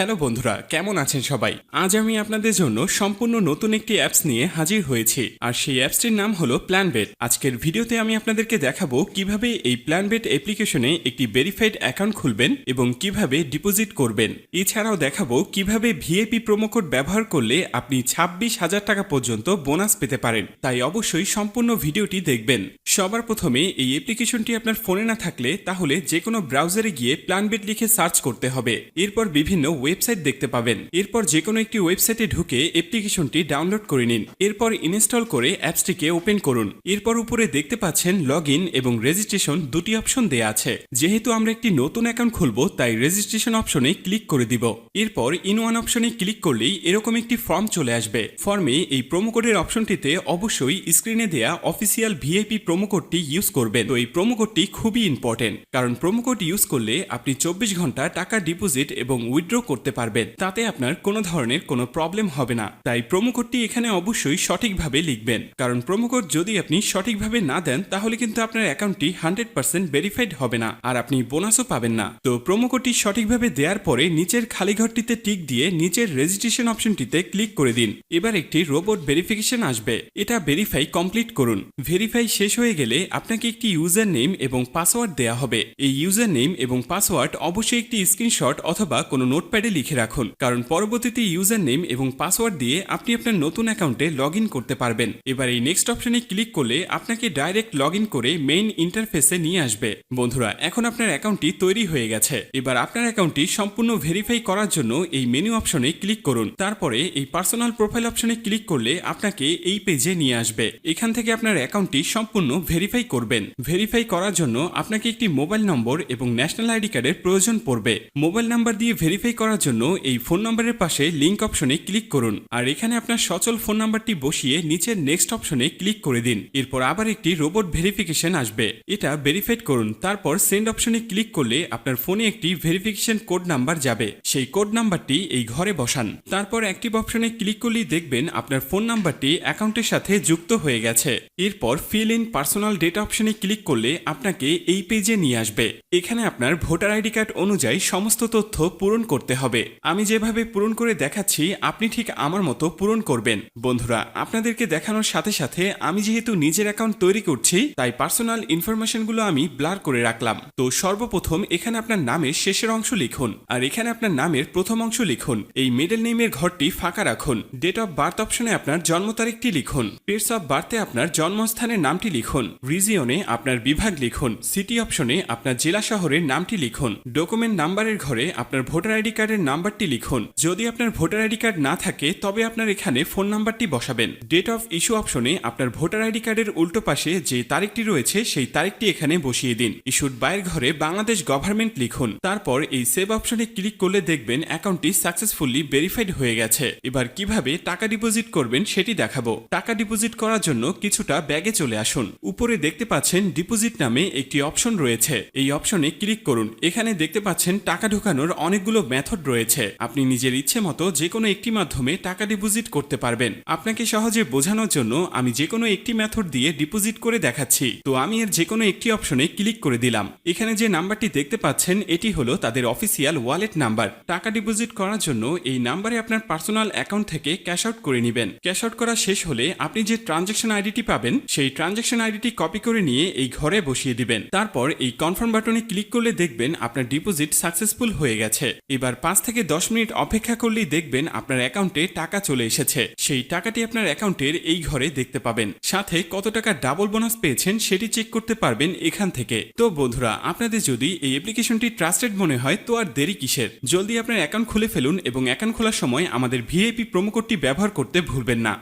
Hello বন্ধুরা, কেমন আছেন সবাই? আজ আমি আপনাদের জন্য সম্পূর্ণ নতুন একটি অ্যাপস নিয়ে হাজির হয়েছি, আর সেই অ্যাপসটির নাম হলো প্ল্যানবেট আজকের ভিডিওতে আমি আপনাদেরকে দেখাবো কীভাবে এই প্ল্যানবেট অ্যাপ্লিকেশনে একটি ভেরিফাইড অ্যাকাউন্ট খুলবেন এবং কীভাবে ডিপোজিট করবেন। এছাড়াও দেখাবো কীভাবে ভিএপি প্রোমোকোড ব্যবহার করলে আপনি ছাব্বিশ হাজার টাকা পর্যন্ত বোনাস পেতে পারেন। তাই অবশ্যই সম্পূর্ণ ভিডিওটি দেখবেন। সবার প্রথমে এই অ্যাপ্লিকেশনটি আপনার ফোনে না থাকলে তাহলে যে কোনো ব্রাউজারে গিয়ে প্ল্যানবেট লিখে সার্চ করতে হবে। এরপর বিভিন্ন ওয়েবসাইট দেখতে পাবেন। এরপর যে কোনো একটি ওয়েবসাইটে ঢুকে অ্যাপ্লিকেশনটি ডাউনলোড করে নিন। এরপর ইনস্টল করে অ্যাপসটিকে ওপেন করুন। এরপর উপরে দেখতে পাচ্ছেন লগ এবং রেজিস্ট্রেশন দুটি অপশন দেয়া আছে। যেহেতু আমরা একটি নতুন অ্যাকাউন্ট খুলব, তাই রেজিস্ট্রেশন অপশনে ক্লিক করে দিব। এরপর ইন ওয়ান অপশনে ক্লিক করলেই এরকম একটি ফর্ম চলে আসবে। ফর্মে এই প্রোমো কোডের অপশনটিতে অবশ্যই স্ক্রিনে দেয়া অফিসিয়াল ভিআইপি প্রোমো কোডটি ইউজ করবেন। তো এই প্রোমো কোডটি খুবই ইম্পর্টেন্ট কারণ প্রোমো কোড ইউজ করলে আপনি চব্বিশ ঘণ্টা টাকা ডিপোজিট এবং উইথড্র করতে পারবেন। তাতে আপনার কোনো ধরনের কোনো প্রবলেম হবে না। তাই প্রোমো কোডটি এখানে অবশ্যই সঠিকভাবে লিখবেন। কারণ প্রোমো কোড যদি আপনি সঠিকভাবে না দেন, তাহলে কিন্তু আপনার অ্যাকাউন্টটি হান্ড্রেড পার্সেন্ট ভেরিফাইড হবে না আর আপনি বোনাসও পাবেন না। তো প্রোমো কোডটি সঠিকভাবে দেওয়ার পরে নিচের খালি ঘরটিতে টিক দিয়ে নিচের রেজিস্ট্রেশন অপশনটিতে ক্লিক করে দিন। এবার একটি রোবট ভেরিফিকেশন আসবে। এটা ভেরিফাই কমপ্লিট করুন। ভেরিফাই শেষ হয়ে গেলে আপনাকে একটি ইউজার নেম এবং পাসওয়ার্ড দেওয়া হবে। এই ইউজার নেম এবং পাসওয়ার্ড অবশ্যই একটি স্ক্রিনশট অথবা কোনো নোটপ্যাডে লিখে রাখুন। কারণ পরবর্তীতে ইউজার নেম এবং পাসওয়ার্ড দিয়ে আপনি আপনার নতুন অ্যাকাউন্টে লগ করতে পারবেন। এবার এই নেক্সট অপশনে ক্লিক করলে আপনাকে ডাইরেক্ট লগ করে মেইন ইন্টারফেসে নিয়ে আসবে। বন্ধুরা, এখন আপনার অ্যাকাউন্টটি তৈরি হয়ে গেছে। এবার আপনার অ্যাকাউন্টটি সম্পূর্ণ ভেরিফাই করার জন্য এই মেনু অপশনে ক্লিক করুন। তারপরে এই পার্সোনাল প্রোফাইল অপশনে ক্লিক করলে আপনাকে এই পেজে নিয়ে আসবে। এখান থেকে আপনার অ্যাকাউন্টটি সম্পূর্ণ ভেরিফাই করবেন। ভেরিফাই করার জন্য আপনাকে একটি মোবাইল নম্বর এবং ন্যাশনাল আইডি কার্ডের প্রয়োজন পড়বে। মোবাইল নাম্বার দিয়ে ভেরিফাই করার জন্য এই ফোন নম্বরের পাশে লিঙ্ক অপশনে ক্লিক করুন। আর এখানে আপনার সচল ফোন নাম্বারটি বসিয়ে নিচের নেক্সট অপশনে ক্লিক করে দিন। এরপর আবার একটি রোবট ভেরিফিকেশন আসবে। এটা ভেরিফাইড করুন। তারপর সেন্ড অপশনে ক্লিক করলে আপনার ফোনে একটি ভেরিফিকেশন কোড নাম্বার যাবে। সেই কোড নাম্বারটি এই ঘরে বসান। তারপর অ্যাক্টিভ অপশনে ক্লিক করলেই দেখবেন আপনার ফোন নাম্বারটি অ্যাকাউন্টের সাথে যুক্ত হয়ে গেছে। এরপর ফিল ইন পার্সোনাল ডেটা অপশনে ক্লিক করলে আপনাকে এই পেজে নিয়ে আসবে। এখানে আপনার ভোটার আইডি কার্ড অনুযায়ী সমস্ত তথ্য পূরণ করতে হবে। আমি যেভাবে পূরণ করে দেখাচ্ছি, আপনি ঠিক আমার মতো পূরণ করবেন। বন্ধুরা, আপনাদেরকে দেখানোর সাথে সাথে আমি যেহেতু নিজের অ্যাকাউন্ট তৈরি করছি, তাই পার্সোনাল ইনফরমেশনগুলো আমি ব্লার করে রাখলাম। তো সর্বপ্রথম এখানে আপনার নামের শেষের অংশ লিখুন, আর এখানে আপনার নামের প্রথম অংশ লিখুন। এই মিডল নেমের ঘরটি ফাঁকা রাখুন। ডেট অফ বার্থ অপশনে আপনার জন্ম তারিখটি লিখুন। প্লেস অফ বার্থে আপনার জন্মস্থানের নামটি লিখুন। রিজিয়নে আপনার বিভাগ লিখুন। সিটি অপশনে আপনার জেলা শহরের নামটি লিখুন। ডকুমেন্ট নাম্বারের ঘরে আপনার ভোটার আইডি কার্ডের নাম্বারটি লিখুন। যদি আপনার ভোটার আইডি কার্ড না থাকে, তবে আপনার এখানে ফোন নাম্বারটি বসাবেন। ডেট অফ ইস্যু অপশনে আপনার ভোটার আইডি কার্ডের উল্টো পাশে যে তারিখটি রয়েছে, সেই তারিখটি এখানে বসিয়ে দিন। ইস্যুর বাইয়ের ঘরে বাংলাদেশ গভর্নমেন্ট লিখুন। তারপর এই সেভ অপশনে ক্লিক করলে দেখবেন অ্যাকাউন্টটি সাকসেসফুলি ভেরিফাইড হয়ে গেছে। এবার কীভাবে টাকা ডিপোজিট করবেন সেটি দেখাবো। টাকা ডিপোজিট করার জন্য কিছুটা ব্যাগে চলে আসুন। উপরে দেখতে পাচ্ছেন ডিপোজিট নামে একটি অপশন রয়েছে। এই অপশনে ক্লিক করুন। এখানে দেখতে পাচ্ছেন টাকা ঢোকানোর অনেকগুলো মেথড রয়েছে। আপনি নিজের ইচ্ছে মতো যে কোনো একটি মাধ্যমে টাকা ডিপোজিট করতে পারবেন। আপনাকে সহজে বোঝানোর জন্য আমি যে কোনো একটি মেথড দিয়ে ডিপোজিট করে দেখাচ্ছি। তো আমি এর যে কোনো একটি অপশনে ক্লিক করে দিলাম। এখানে যে নাম্বারটি দেখতে পাচ্ছেন, এটি হলো তাদের অফিসিয়াল ওয়ালেট নাম্বার টাকা ডিপোজিট করার জন্য এই নাম্বারে আপনার পার্সোনাল অ্যাকাউন্ট থেকে ক্যাশ আউট করে নেবেন। ক্যাশ আউট করা শেষ হলে আপনি যে ট্রানজ্যাকশন আইডিটি পাবেন, সেই ট্রানজ্যাকশন আইডিটি কপি করে নিয়ে এই ঘরে বসিয়ে দিবেন। তারপর এই কনফার্ম বাটনে ক্লিক করলে দেখবেন আপনার ডিপোজিট সাকসেসফুল হয়ে গেছে। এবার পাঁচ থেকে দশ মিনিট অপেক্ষা করলেই দেখবেন আপনার অ্যাকাউন্টে টাকা চলে এসেছে। সেই টাকাটি আপনার অ্যাকাউন্টের এই ঘরে দেখতে পাবেন। সাথে কত টাকা ডাবল বোনাস পেয়েছেন সেটি চেক করতে পারবেন এখান থেকে। তো বন্ধুরা, আপনাদের যদি এই অ্যাপ্লিকেশনটি ট্রাস্টেড মনে হয়, তো আর দেরি কিসের? জলদি আপনার অ্যাকাউন্ট খুলে ফেলুন এবং অ্যাকাউন্ট খোলার সময় আমাদের ভিআইপি প্রোমো কোডটি ব্যবহার করতে ভুলবেন না।